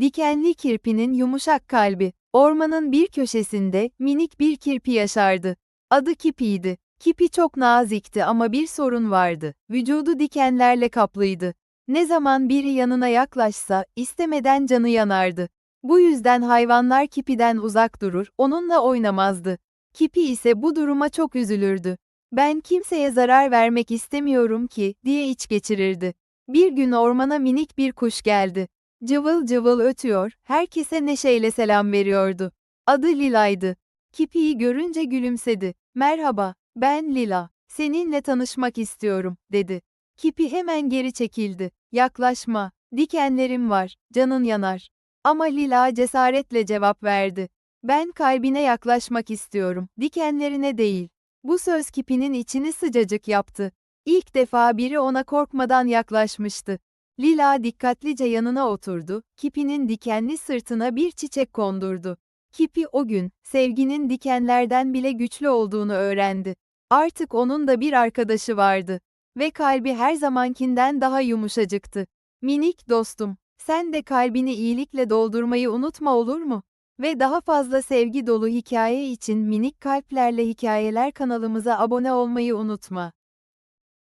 Dikenli kirpinin yumuşak kalbi. Ormanın bir köşesinde minik bir kirpi yaşardı. Adı Kipi'ydi. Kipi çok nazikti ama bir sorun vardı. Vücudu dikenlerle kaplıydı. Ne zaman biri yanına yaklaşsa, istemeden canı yanardı. Bu yüzden hayvanlar Kipi'den uzak durur, onunla oynamazdı. Kipi ise bu duruma çok üzülürdü. Ben kimseye zarar vermek istemiyorum ki, diye iç geçirirdi. Bir gün ormana minik bir kuş geldi. Cıvıl cıvıl ötüyor, herkese neşeyle selam veriyordu. Adı Lila'ydı. Kipi'yi görünce gülümsedi. Merhaba, ben Lila. Seninle tanışmak istiyorum, dedi. Kipi hemen geri çekildi. Yaklaşma, dikenlerim var, canın yanar. Ama Lila cesaretle cevap verdi. Ben kalbine yaklaşmak istiyorum, dikenlerine değil. Bu söz Kipi'nin içini sıcacık yaptı. İlk defa biri ona korkmadan yaklaşmıştı. Lila dikkatlice yanına oturdu, Kipi'nin dikenli sırtına bir çiçek kondurdu. Kipi o gün, sevginin dikenlerden bile güçlü olduğunu öğrendi. Artık onun da bir arkadaşı vardı. Ve kalbi her zamankinden daha yumuşacıktı. Minik dostum, sen de kalbini iyilikle doldurmayı unutma olur mu? Ve daha fazla sevgi dolu hikaye için Minik Kalplerle Hikayeler kanalımıza abone olmayı unutma.